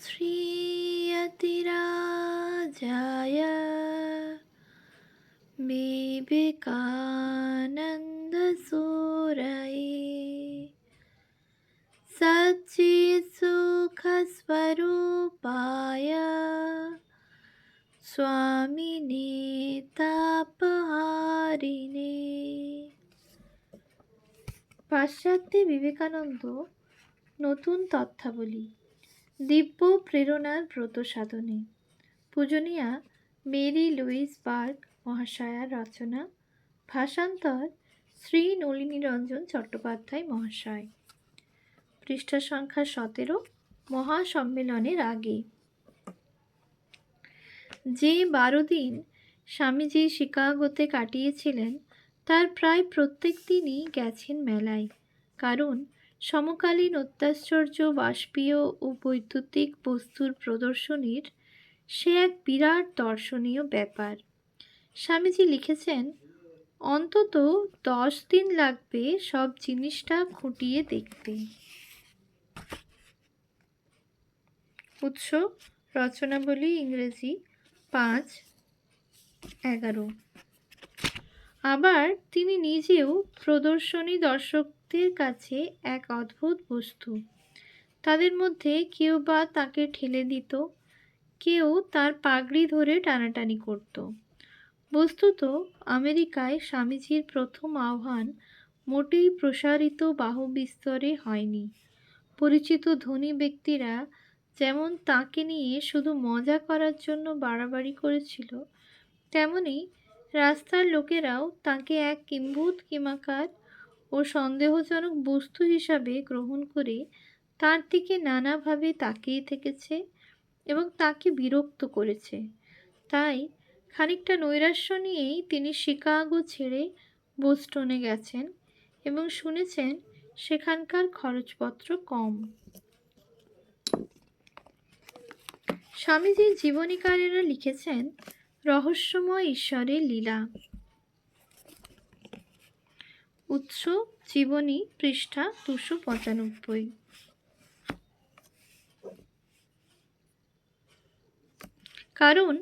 श्रीयतिराजाय विवेकानन्दसूरये सच्चित्सुखस्वरूपाय स्वामिने তাপহারিণে পাশ্চাত্যে বিবেকানন্দ নতুন তথ্যাবলী দিব্য প্রেরণার ব্রত সাধনে। পূজনীয়া মেরি লুইস বার্গ মহাশয়ার রচনা। ভাষান্তর শ্রী নলিনীরঞ্জন চট্টোপাধ্যায় মহাশয়। পৃষ্ঠা সংখ্যা সতেরো, মহাসম্মেলনের আগে। যে বারো দিন স্বামীজি শিকাগোতে কাটিয়েছিলেন, তার প্রায় প্রত্যেক দিনই গেছেন মেলায়। কারণ সমকালীন অত্যাশ্চর্য বাষ্পীয় ও বৈদ্যুতিক বস্তুর প্রদর্শনীর সে এক বিরাট দর্শনীয় ব্যাপার। স্বামীজি লিখেছেন, অন্তত দশ দিন লাগবে সব জিনিসটা খুঁটিয়ে দেখতে। উৎস, রচনাবলী ইংরেজি, পাঁচ, এগারো। আবার তিনি নিজেও প্রদর্শনী দর্শকদের কাছে এক অদ্ভুত বস্তু। তাদের মধ্যে কেউ বা তাকে ঠেলে দিত, কেউ তার পাগড়ি ধরে টানাটানি করত। বস্তুত আমেরিকায় স্বামীজির প্রথম আহ্বান মোটেই প্রসারিত বাহু বিস্তরে হয়নি। পরিচিত ধনী ব্যক্তিরা যেমন তাকে নিয়ে শুধু মজা করার জন্য বাড়াবাড়ি করেছিল, তেমনি রাস্তার লোকেরাও তাকে এক কিম্ভূত কিমাকার ও সন্দেহজনক বস্তু হিসাবে গ্রহণ করে তার দিকে নানাভাবে তাকিয়ে থেকেছে এবং তাকে বিরক্ত করেছে। তাই খানিকটা নৈরাশ্য নিয়েই তিনি শিকাগো ছেড়ে বোস্টনে গেছেন এবং শুনেছেন সেখানকার খরচপত্র কম। স্বামীজির জীবনীকারেরা লিখেছেন, রহস্যময় ঈশ্বরের লীলা। উৎস জীবনী পৃষ্ঠা দুশো পঁচানব্বই। কারণ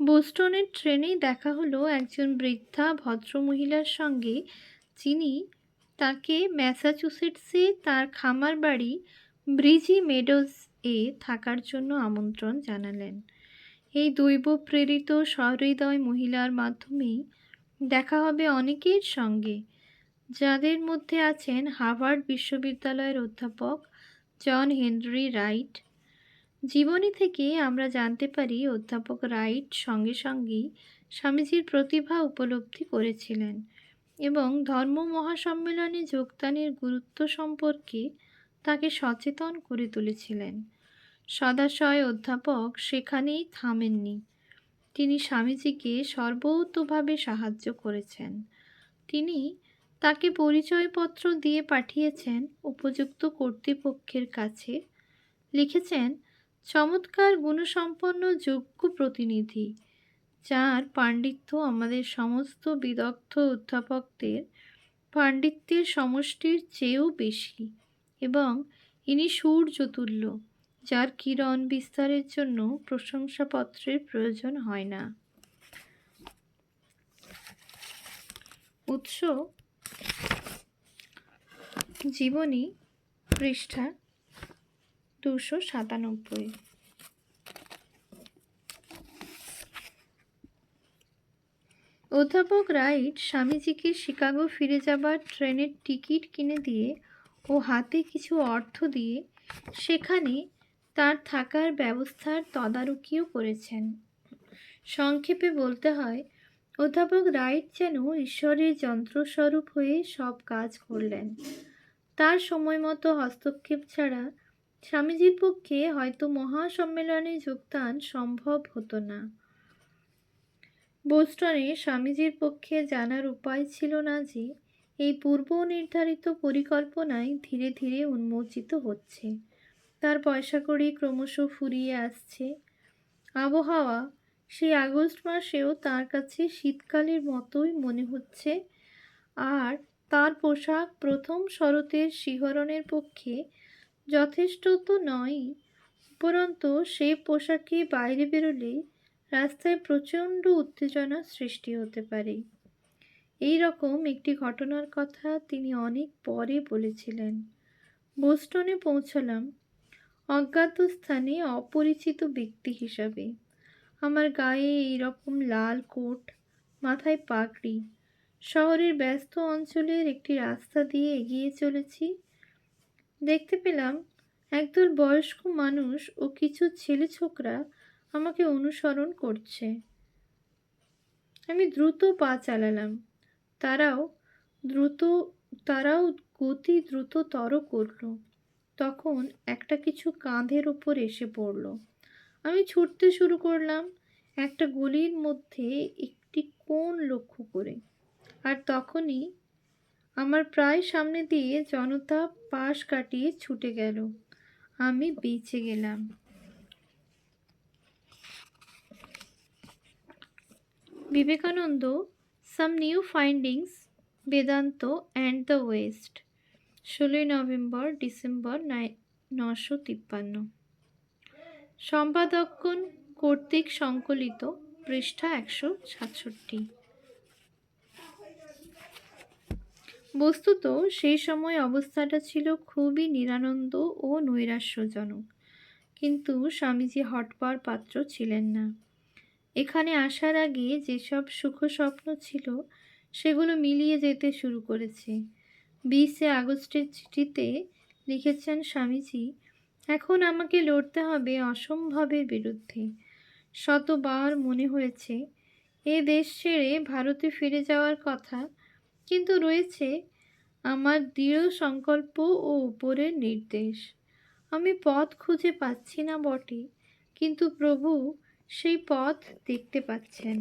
বোস্টনের ট্রেনেই দেখা হলো একজন বৃদ্ধা ভদ্রমহিলার সঙ্গে, যিনি তাকে ম্যাসাচুসেটসে তার খামার বাড়ি ব্রিজি মেডোজ এ থাকার জন্য আমন্ত্রণ জানালেন। এই দৈব প্রেরিত সহৃদয় মহিলার মাধ্যমেই দেখা হবে অনেকের সঙ্গে। যাদের মধ্যে আছেন হার্ভার্ড বিশ্ববিদ্যালয়ের অধ্যাপক জন হেনরি রাইট। জীবনী থেকে আমরা জানতে পারি অধ্যাপক রাইট সঙ্গে সঙ্গেই স্বামীজির প্রতিভা উপলব্ধি করেছিলেন এবং ধর্ম মহাসম্মেলনে যোগদানের গুরুত্ব সম্পর্কে তাকে সচেতন করে তুলেছিলেন। সদাশয় অধ্যাপক সেখানেই থামেননি। তিনি স্বামীজিকে সর্বতোভাবে সাহায্য করেছেন। তিনি তাকে পরিচয়পত্র দিয়ে পাঠিয়েছেন উপযুক্ত কর্তৃপক্ষের কাছে। লিখেছেন, চমৎকার গুণসম্পন্ন যোগ্য প্রতিনিধি, যার পাণ্ডিত্য আমাদের সমস্ত বিদগ্ধ অধ্যাপকদের পাণ্ডিত্যের সমষ্টির চেয়েও বেশি এবং ইনি সূর্যতুল্য, যার কিরণ বিস্তারের জন্য প্রশংসাপত্রের প্রয়োজন হয় না। উৎস জীবনী পৃষ্ঠা দুশো সাতানব্বই। অধ্যাপক রাইট স্বামীজিকে শিকাগো ফিরে যাবার ট্রেনের টিকিট কিনে দিয়ে ও হাতে কিছু অর্থ দিয়ে সেখানে তার থাকার ব্যবস্থার তদারকিও করেছেন। সংক্ষেপে বলতে হয় অধ্যাপক রাইট যেন ঈশ্বরের যন্ত্রস্বরূপ হয়ে সব কাজ করলেন। তার সময় মতো হস্তক্ষেপ ছাড়া স্বামীজির পক্ষে হয়তো মহাসম্মেলনে যোগদান সম্ভব হতো না। বোস্টনে স্বামীজির পক্ষে জানার উপায় ছিল না যে, এই পূর্ব নির্ধারিত পরিকল্পনায় ধীরে ধীরে উন্মোচিত হচ্ছে। তার পয়সা কড়ি ক্রমশ ফুরিয়ে আসছে। আবহাওয়া সেই আগস্ট মাসেও তার কাছে শীতকালের মতোই মনে হচ্ছে। আর তার পোশাক প্রথম শরতের শিহরণের পক্ষে যথেষ্ট তো নয়ই, উপরন্তু সেই পোশাকে বাইরে বেরোলে রাস্তায় প্রচণ্ড উত্তেজনা সৃষ্টি হতে পারে। এই রকম একটি ঘটনার কথা তিনি অনেক পরে বলেছিলেন। বোস্টনে পৌঁছলাম, অজ্ঞাত স্থানে অপরিচিত ব্যক্তি হিসাবে। আমার গায়ে এই রকম লাল কোট, মাথায় পাগড়ি। শহরের ব্যস্ত অঞ্চলের একটি রাস্তা দিয়ে এগিয়ে চলেছি। দেখতে পেলাম একদল বয়স্ক মানুষ ও কিছু ছেলে ছোকরা আমাকে অনুসরণ করছে। আমি দ্রুত পা চালালাম। তারাও দ্রুত, তারাও গতি দ্রুততর করল। তখন একটা কিছু কাঁধের ওপর এসে পড়ল। আমি ছুটতে শুরু করলাম একটা গলির মধ্যে একটি কোণ লক্ষ্য করে। আর তখনই আমার প্রায় সামনে দিয়ে জনতা পাশ কাটিয়ে ছুটে গেল। আমি বেঁচে গেলাম। Vivekananda some new findings Vedanta and the west ষোলোই নভেম্বর, ডিসেম্বর নশো তিপ্পান্ন। সম্পাদকগণ কর্তৃক সংকলিত পৃষ্ঠা একশো সাতষট্টি। বস্তুত সেই সময় অবস্থাটা ছিল খুবই নিরানন্দ ও নৈরাশ্যজনক। কিন্তু স্বামীজি হটবার পাত্র ছিলেন না। এখানে আসার আগে যেসব সুখ স্বপ্ন ছিল, সেগুলো মিলিয়ে যেতে শুরু করেছে। বিশে আগস্টের চিঠিতে লিখেছেন স্বামীজি এখন আমাকে লড়তে হবে অসম্ভবের বিরুদ্ধে। শতবার মনে হয়েছে, এ দেশ ছেড়ে ভারতে ফিরে যাওয়ার কথা, কিন্তু রয়েছে আমার দৃঢ় সংকল্প ও উপরের নির্দেশ। আমি পথ খুঁজে পাচ্ছি না বটে, কিন্তু প্রভু সেই পথ দেখতে পাচ্ছেন।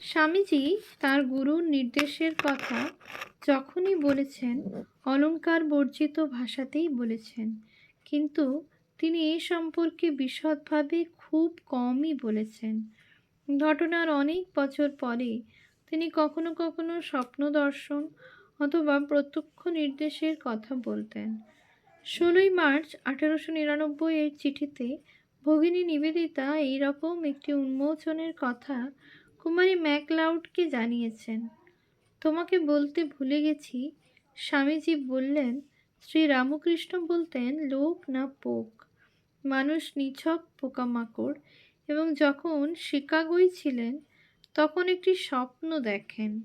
স্বামীজি তার গুরুর নির্দেশের কথা যখনই বলেছেন অলঙ্কার বর্জিত ভাষাতেই বলেছেন। কিন্তু তিনি এ সম্পর্কে বিশদভাবে খুব কমই বলেছেন। ঘটনার অনেক বছর পরে তিনি কখনো কখনো স্বপ্ন দর্শন অথবা প্রত্যক্ষ নির্দেশের কথা বলতেন। ষোলোই মার্চ আঠেরোশো নিরানব্বই এর চিঠিতে ভগিনী নিবেদিতা এইরকম একটি উন্মোচনের কথা কুমারী ম্যাকলাউডকে জানিয়েছেন। তোমাকে বলতে ভুলে গেছি। স্বামীজি বললেন, শ্রী রামকৃষ্ণ বলতেন, লোক না পোক। মানুষ নিছক পোকামাকড়। এবং যখন শিকাগোয় ছিলেন, তখন একটি স্বপ্ন দেখেন।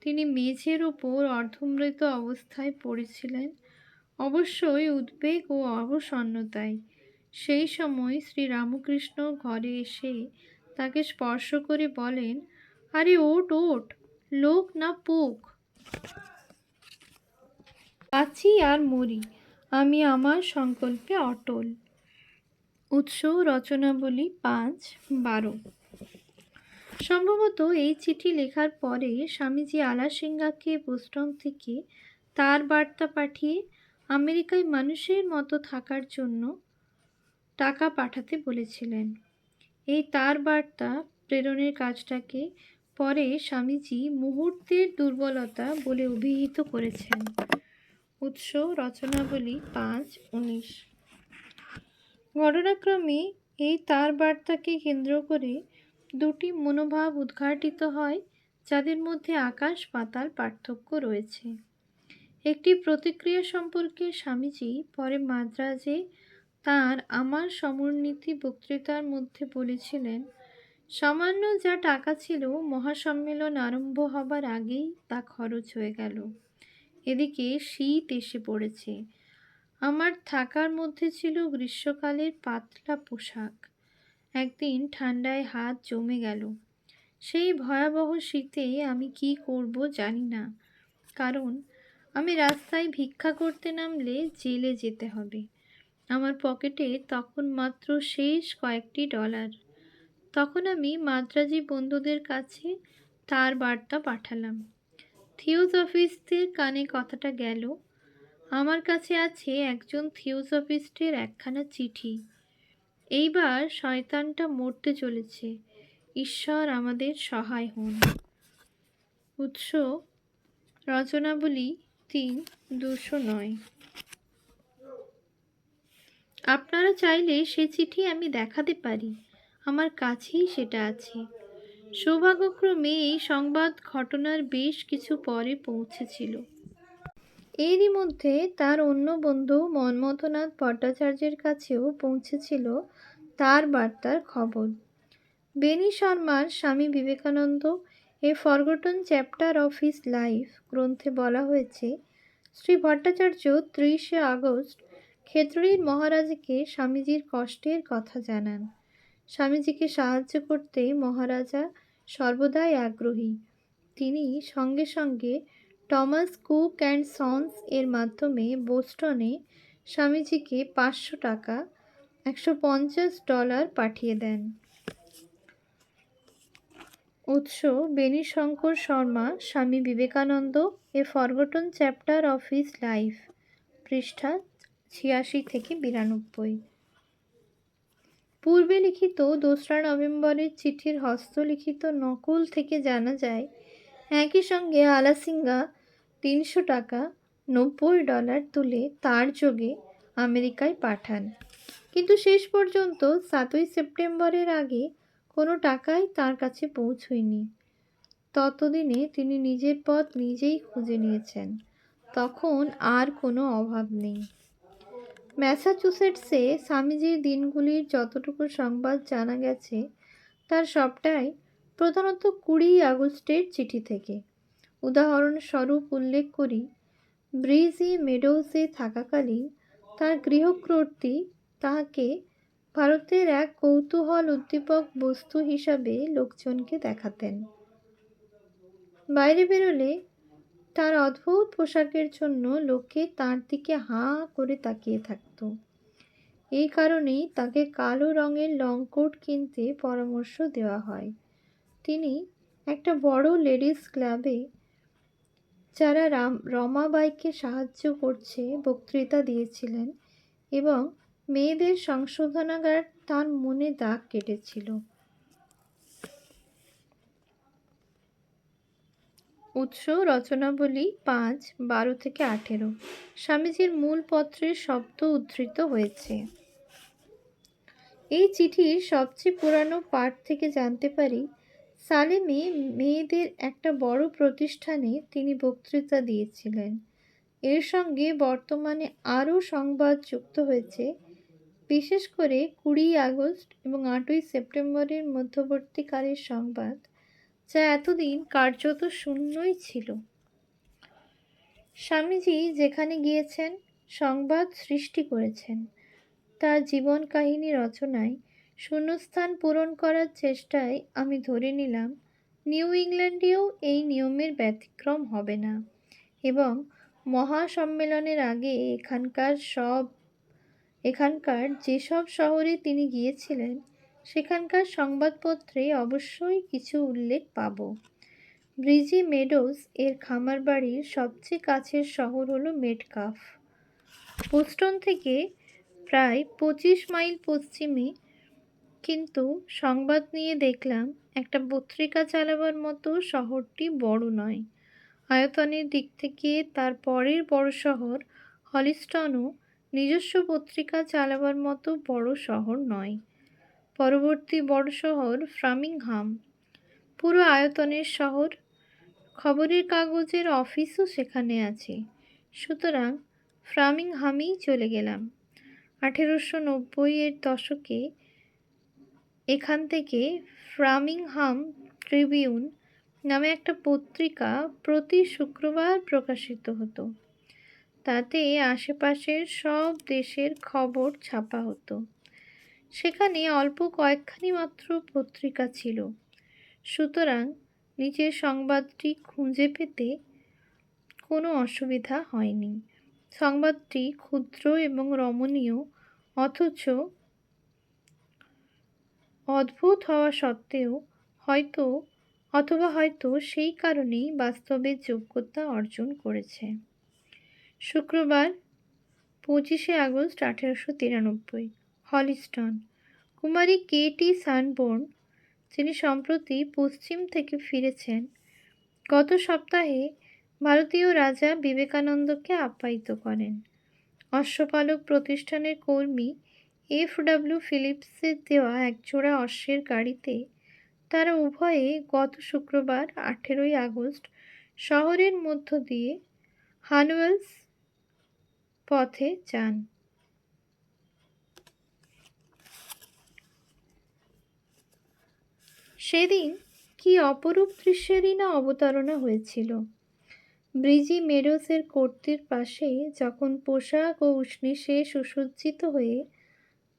তিনি মেঝের ওপর অর্ধমৃত অবস্থায় পড়েছিলেন। অবশ্যই উদ্বেগ ও অবসন্নতায়। সেই সময় শ্রী রামকৃষ্ণ ঘরে এসে তাকে স্পর্শ করে বলেন, আরে ওট ওট লোক না পোক। আছি আর মরি, আমি আমার সংকল্পে অটল। উৎস রচনাবলী পাঁচ, বারো। সম্ভবত এই চিঠি লেখার পরে স্বামীজি আলাসিঙ্গাকে বোস্টন থেকে তার বার্তা পাঠিয়ে আমেরিকায় মানুষের মতো থাকার জন্য টাকা পাঠাতে বলেছিলেন। এই তার বার্তা প্রেরণের কাজটাকে পরে স্বামীজি মুহূর্তের দুর্বলতা বলে অভিহিত করেছেন। উৎস রচনাবলী পাঁচ, উনিশ। ঘটনাক্রমে এই তার বার্তাকে কেন্দ্র করে দুটি মনোভাব উদ্ঘাটিত হয়, যাদের মধ্যে আকাশ পাতাল পার্থক্য রয়েছে। একটি প্রতিক্রিয়া সম্পর্কে স্বামীজি পরে মাদ্রাজে তার আমার সমরনীতি বক্তৃতার মধ্যে বলেছিলেন সামান্য যা টাকা ছিল, মহাসম্মেলন আরম্ভ হবার আগেই তা খরচ হয়ে গেল। এদিকে শীত এসে পড়েছে। আমার থাকার মধ্যে ছিল গ্রীষ্মকালের পাতলা পোশাক। একদিন ঠান্ডায় হাত জমে গেল। সেই ভয়াবহ শীতে আমি কি করব জানি না। কারণ, আমি রাস্তায় ভিক্ষা করতে নামলে জেলে যেতে হবে। আমার পকেটে তখন মাত্র শেষ কয়েকটি ডলার। তখন আমি মাদ্রাজি বন্ধুদের কাছে তার বার্তা পাঠালাম। থিওজফিস্টের কানে কথাটা গেল, আমার কাছে আছে একজন থিওজফিস্টের একখানা চিঠি। এইবার শয়তানটা মরতে চলেছে। ঈশ্বর আমাদের সহায় হন। উৎস, রচনাবলী তিন, দুশো নয়। আপনারা চাইলে সে চিঠি আমি দেখাতে পারি। আমার কাছেই সেটা আছে। সৌভাগ্যক্রমে এই সংবাদ ঘটনার বেশ কিছু পরে পৌঁছেছিল। এরই মধ্যে তার অন্য বন্ধু মন্মথনাথ ভট্টাচার্যের কাছেও পৌঁছেছিল তার বার্তার খবর। বেনি শর্মার Swami Vivekananda a forgotten chapter of his life গ্রন্থে বলা হয়েছে, শ্রী ভট্টাচার্য ত্রিশে আগস্ট ক্ষেত্রীর মহারাজকে স্বামীজির কষ্টের কথা জানান। স্বামীজিকে সাহায্য করতে মহারাজা সর্বদাই আগ্রহী। তিনি সঙ্গে সঙ্গে টমাস কুক অ্যান্ড সন্স এর মাধ্যমে বোস্টনে স্বামীজিকে পাঁচশো টাকা, একশো পঞ্চাশ ডলার পাঠিয়ে দেন। উৎস Benishankar Sharma, Swami Vivekananda, a forgotten chapter of his life, পৃষ্ঠা ছিয়াশি থেকে বিরানব্বই। পূর্বে লিখিত দোসরা নভেম্বরের চিঠির হস্তলিখিত নকল থেকে জানা যায়, একই সঙ্গে আলাসিঙ্গা তিনশো টাকা নব্বই ডলার তুলে তার যোগে আমেরিকায় পাঠান। কিন্তু শেষ পর্যন্ত সাতই সেপ্টেম্বরের আগে কোনো টাকাই তার কাছে পৌঁছয়নি। ততদিনে তিনি নিজের পথ নিজেই খুঁজে নিয়েছেন। তখন আর কোনো অভাব নেই। ম্যাসাচুসেটসে স্বামীজির দিনগুলির যতটুকু সংবাদ জানা গেছে, তার সবটাই প্রধানত কুড়ি আগস্টের চিঠি থেকে। উদাহরণস্বরূপ উল্লেখ করি, ব্রিজি মেডোসে থাকাকালীন তার গৃহকর্ত্রী তাহাকে ভারতের এক কৌতূহল উদ্দীপক বস্তু হিসাবে লোকজনকে দেখাতেন। বাইরে বেরোলে তার অদ্ভুত পোশাকের জন্য লোকে তার দিকে হাঁ করে তাকিয়ে থাকত। এই কারণেই তাকে কালো রঙের লং কোট কিনতে পরামর্শ দেওয়া হয়। তিনি একটা বড় লেডিস ক্লাবে, যারা রাম রমাবাইকে সাহায্য করছে, বক্তৃতা দিয়েছিলেন এবং মেয়েদের সংশোধনাগার তার মনে দাগ কেটেছিল। উৎস রচনাবলী পাঁচ, বারো থেকে আঠেরো। স্বামীজির মূল পত্রের শব্দ উদ্ধৃত হয়েছে। এই চিঠির সবচেয়ে পুরানো পাঠ থেকে জানতে পারি, সালেমে মেয়েদের একটা বড় প্রতিষ্ঠানে তিনি বক্তৃতা দিয়েছিলেন। এর সঙ্গে বর্তমানে আরও সংবাদ যুক্ত হয়েছে, বিশেষ করে কুড়ি আগস্ট এবং আটই সেপ্টেম্বরের মধ্যবর্তীকালের সংবাদ। যা এতদিন কার্যত শূন্যই ছিল। স্বামীজি যেখানে গিয়েছেন, সংবাদ সৃষ্টি করেছেন। তার জীবন কাহিনী রচনায় শূন্যস্থান পূরণ করার চেষ্টায় আমি ধরে নিলাম, নিউ ইংল্যান্ডেও এই নিয়মের ব্যতিক্রম হবে না এবং মহাসম্মেলনের আগে এখানকার সব, এখানকার যেসব শহরে তিনি গিয়েছিলেন সেখানকার সংবাদপত্রে অবশ্যই কিছু উল্লেখ পাব। ব্রিজি মেডোস এর খামার বাড়ির সবচেয়ে কাছের শহর হলো মেডকাফ। বোস্টন থেকে প্রায় পঁচিশ মাইল পশ্চিমে কিন্তু সংবাদ নিয়ে দেখলাম, একটা পত্রিকা চালাবার মতো শহরটি বড় নয়। আয়তনের দিক থেকে তার পরের বড় শহর হলিস্টনও নিজস্ব পত্রিকা চালাবার মতো বড় শহর নয়। পরবর্তী বড় শহর ফ্রামিংহাম। পুরো আয়তনের শহর খবরের কাগজের অফিসও সেখানে আছে। সুতরাং ফ্রামিংহামেই চলে গেলাম। আঠেরোশো নব্বইয়ের দশকে এখান থেকে ফ্রামিংহাম ট্রিবিউন নামে একটা পত্রিকা প্রতি শুক্রবার প্রকাশিত হতো। তাতে আশেপাশের সব দেশের খবর ছাপা হতো। সেখানে অল্প কয়েকখানি মাত্র পত্রিকা ছিল। সুতরাং নিচের সংবাদটি খুঁজে পেতে কোনো অসুবিধা হয়নি। সংবাদটি ক্ষুদ্র এবং রমণীয়, অথচ অদ্ভুত হওয়া সত্ত্বেও হয়তো অথবা হয়তো সেই কারণেই বাস্তবে যোগ্যতা অর্জন করেছে। শুক্রবার পঁচিশে আগস্ট আঠেরোশো তিরানব্বই। হলিস্টন। কুমারী কে টি সানবোর্ন, যিনি সম্প্রতি পশ্চিম থেকে ফিরেছেন, গত সপ্তাহে ভারতীয় রাজা বিবেকানন্দকে আপ্যায়িত করেন। অশ্বপালক প্রতিষ্ঠানের কর্মী এফ ডাব্লিউ ফিলিপসের দেওয়া একজোড়া অশ্বের গাড়িতে তারা উভয়ে গত শুক্রবার আঠেরোই আগস্ট শহরের মধ্য দিয়ে হানুয়েলস পথে যান। সেদিন কি অপরূপ দৃশ্যেরই না অবতারণা হয়েছিল। ব্রিজি মেডোসের কর্তির পাশে যখন পোশাক ও উষ্ণীষে সুসজ্জিত হয়ে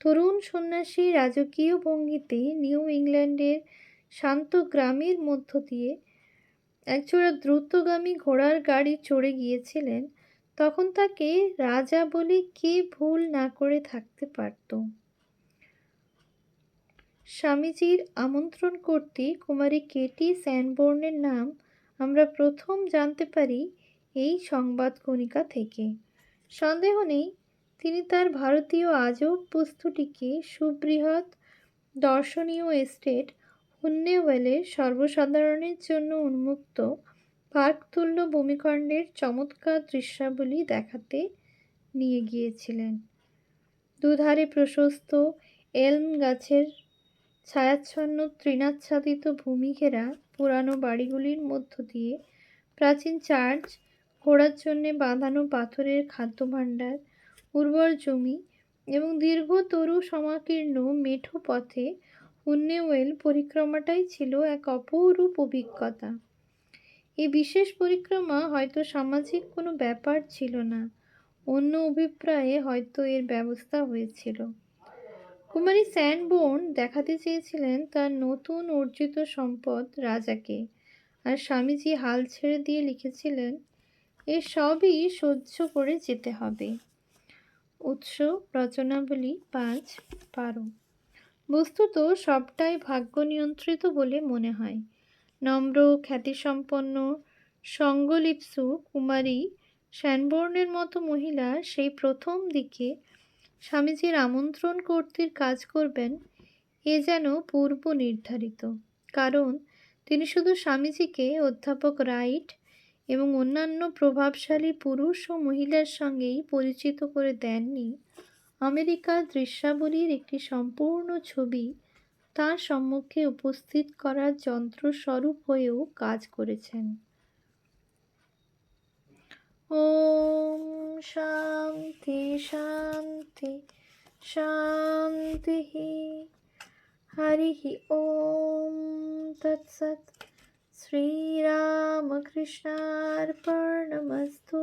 তরুণ সন্ন্যাসী রাজকীয় ভঙ্গিতে নিউ ইংল্যান্ডের শান্ত গ্রামের মধ্য দিয়ে একজোড়া দ্রুতগামী ঘোড়ার গাড়ি চড়ে গিয়েছিলেন, তখন তাকে রাজা বলে কে ভুল না করে থাকতে পারত। স্বামীজির আমন্ত্রণ করতে কুমারী কেটি স্যানবোর্নের নাম আমরা প্রথম জানতে পারি এই সংবাদ কণিকা থেকে। সন্দেহ নেই, তিনি তার ভারতীয় আজব বস্তুটিকে সুবৃহৎ দর্শনীয় এস্টেট হুন্নেওয়েলের সর্বসাধারণের জন্য উন্মুক্ত পার্কতুল্য ভূমিখণ্ডের চমৎকার দৃশ্যাবলী দেখাতে নিয়ে গিয়েছিলেন। দুধারে প্রশস্ত এলম গাছের ছায়াচ্ছন্ন তৃণাচ্ছাদিত ভূমি ঘেরা পুরানো বাড়িগুলির মধ্য দিয়ে প্রাচীন চার্চ ঘোড়ার জন্যে বাঁধানো পাথরের খাদ্যভাণ্ডার, উর্বর জমি এবং দীর্ঘ তরু সমাকীর্ণ মেঠো পথে হুন্নেওয়েল পরিক্রমাটাই ছিল এক অপরূপ অভিজ্ঞতা। এই বিশেষ পরিক্রমা হয়তো সামাজিক কোনো ব্যাপার ছিল না, অন্য অভিপ্রায়ে হয়তো এর ব্যবস্থা হয়েছিল। কুমারী স্যানবোর্ন দেখাতে চেয়েছিলেন তার নতুন অর্জিত সম্পদ রাজাকে। আর স্বামীজি হাল ছেড়ে দিয়ে লিখেছিলেন, এ সবই সহ্য করে যেতে হবে। উৎস রচনাবলী পাঁচ, বারো। বস্তুত সবটাই ভাগ্য নিয়ন্ত্রিত বলে মনে হয়। নম্র, খ্যাতিসম্পন্ন, সঙ্গলিপ্সু কুমারী শ্যানবর্ণের মতো মহিলা সেই প্রথম দিকে স্বামীজির আমন্ত্রণ কর্তৃর কাজ করবেন, এ যেন পূর্ব নির্ধারিত। কারণ, তিনি শুধু স্বামীজিকে অধ্যাপক রাইট এবং অন্যান্য প্রভাবশালী পুরুষ ও মহিলার সঙ্গেই পরিচিত করে দেননি। আমেরিকার দৃশ্যাবলীর একটি সম্পূর্ণ ছবি তার সম্মুখে উপস্থিত করার যন্ত্রস্বরূপ হয়েও কাজ করেছেন। ওম শান্তি শান্তি শান্তি হরি ওম তৎসৎ শ্রীরামকৃষ্ণার্পণমস্তু